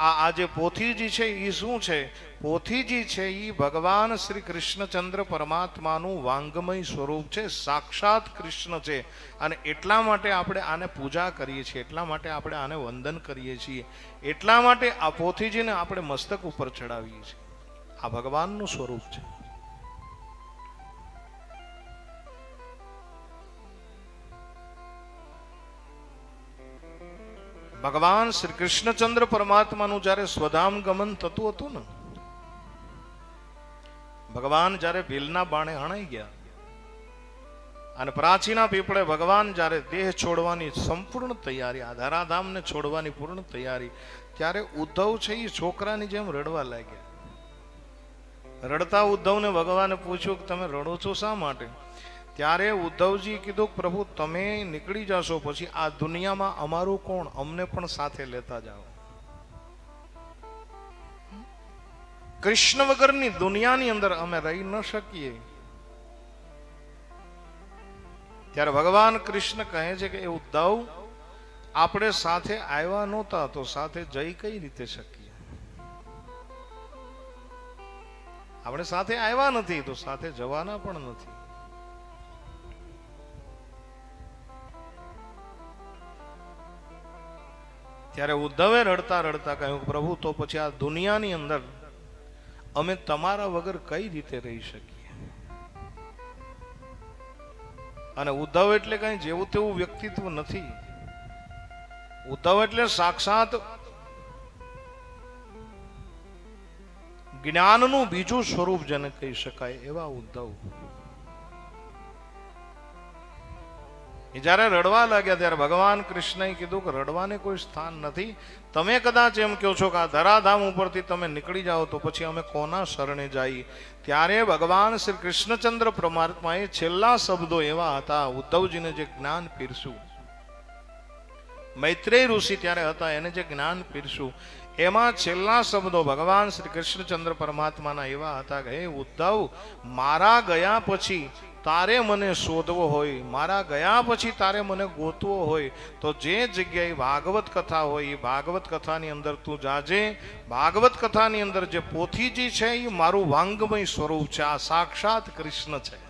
આ જે પોથીજી છે એ શું છે? પોથીજી છે એ ભગવાન શ્રી કૃષ્ણચંદ્ર પરમાત્માનું વાંગમય સ્વરૂપ છે, સાક્ષાત કૃષ્ણ છે. અને એટલા માટે આપણે આને પૂજા કરીએ છીએ, એટલા માટે આપણે આને વંદન કરીએ છીએ. એટલા માટે આ પોથીજીને આપણે મસ્તક ઉપર ચડાવીએ છીએ. આ ભગવાનનું સ્વરૂપ છે. ભગવાન શ્રી કૃષ્ણચંદ્ર પરમાત્માનું જ્યારે સ્વધામ ગમન થતું હતું ને, ભગવાન જ્યારે ભીલના બાણે હણાઈ ગયા અને પ્રાચીના પીપળે ભગવાન જ્યારે દેહ છોડવાની સંપૂર્ણ તૈયારી આ ધરાધામને છોડવાની પૂર્ણ તૈયારી, ત્યારે ઉદ્ધવ છે એ છોકરાની જેમ રડવા લાગ્યા. રડતા ઉદ્ધવને ભગવાને પૂછ્યું કે તમે રડો છો શા માટે? ત્યારે ઉદ્ધવજી કીધું, પ્રભુ, તમે નીકળી જશો પછી આ દુનિયામાં અમારું કોણ? અમને પણ સાથે લેતા જાઓ. કૃષ્ણ વગરની દુનિયાની અંદર અમે રહી ન શકીએ. ત્યારે ભગવાન કૃષ્ણ કહે છે કે, એ ઉદ્ધવ, આપણે સાથે આવ્યા નહોતા, તો સાથે જઈ કઈ રીતે શકીએ? આપણે સાથે આવ્યા નથી, તો સાથે જવાના પણ નથી. ત્યારે ઉદ્ધવે રડતા રડતા કહ્યું પ્રભુ, તો પછી આ દુનિયાની અંદર અમે તમારા વગર કઈ રીતે રહી શકીએ? અને ઉદ્ધવ એટલે કઈ જેવું તેવું વ્યક્તિત્વ નથી. ઉદ્ધવ એટલે સાક્ષાત જ્ઞાનનું બીજું સ્વરૂપ જેને કહી શકાય એવા ઉદ્ધવ. એ જ્યારે રડવા લાગ્યા ત્યારે ભગવાન કૃષ્ણએ કીધું કે રડવાને કોઈ સ્થાન નથી. તમે કદાચ એમ કહો છો કે આ ધરાધામ ઉપરથી તમે નીકળી જાઓ તો પછી અમે કોના શરણે જઈએ ત્યારે ભગવાન શ્રી કૃષ્ણચંદ્ર પરમાત્માએ છેલ્લા શબ્દો એવા હતા, ઉદ્ધવજીને જે જ્ઞાન પીરસ્યું. મૈત્રેય ઋષિ ત્યારે હતા, એને જે જ્ઞાન પીરશું એમાં છેલ્લા શબ્દો ભગવાન શ્રી કૃષ્ણચંદ્ર પરમાત્માના એવા હતા કે, હે ઉદ્ધવ, મારા ગયા પછી તારે મને શોધવો હોય, મારા ગયા પછી તારે મને ગોતવો હોય, તો જે જગ્યાએ ભાગવત કથા હોય, એ ભાગવત કથાની અંદર તું જાજે. ભાગવત કથાની અંદર જે પોથીજી છે, એ મારું વાંગમય સ્વરૂપ છે, આ સાક્ષાત કૃષ્ણ છે.